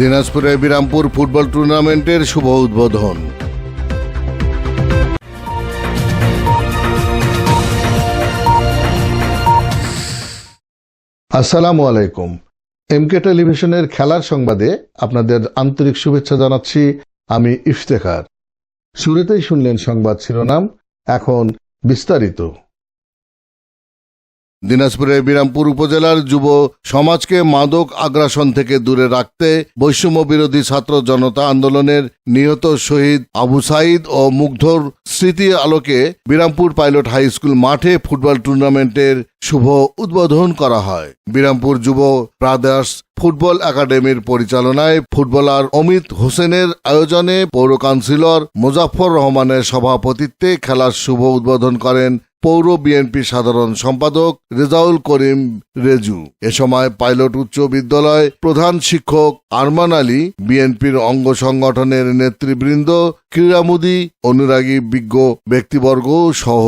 দিনাজপুরে বিরামপুর ফুটবল টুর্নামেন্টের শুভ উদ্বোধন। আসসালামু আলাইকুম। এমকে টেলিভিশনের খেলার সংবাদে আপনাদের আন্তরিক শুভেচ্ছা জানাচ্ছি আমি ইফতেখার। শুরুতেই শুনলেন সংবাদ শিরোনাম, এখন বিস্তারিত। দিনাজপুরের বিরামপুর উপজেলার যুব সমাজকে মাদক আগ্রাসন থেকে দূরে রাখতে বৈষম্য বিরোধী ছাত্র জনতা আন্দোলনের নিহত শহীদ আবু সাইদ ও মুগ্ধর স্মৃতি আলোকে বিরামপুর পাইলট হাই স্কুল মাঠে ফুটবল টুর্নামেন্টের শুভ উদ্বোধন করা হয়। বিরামপুর যুব ব্রাদার্স ফুটবল একাডেমির পরিচালনায় ফুটবলার অমিত হোসেনের আয়োজনে পৌর কাউন্সিলর মুজাফর রহমানের সভাপতিত্বে খেলার শুভ উদ্বোধন করেন পৌর বিএনপি সাধারণ সম্পাদক রেজাউল করিম রেজু। এ সময় পাইলট উচ্চ বিদ্যালয় প্রধান শিক্ষক আরমান আলী, বিএনপির অঙ্গ সংগঠনের নেতৃবৃন্দ ক্রীড়ামোদী, অনুরাগী বিজ্ঞ ব্যক্তিবর্গ সহ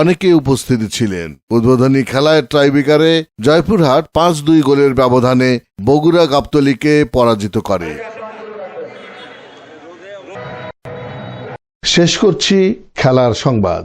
অনেকে উপস্থিত ছিলেন। উদ্বোধনী খেলায় ট্রাইবিকারে জয়পুরহাট পাঁচ দুই গোলের ব্যবধানে বগুড়া গাবতলীকে পরাজিত করে। শেষ করছি খেলার সংবাদ।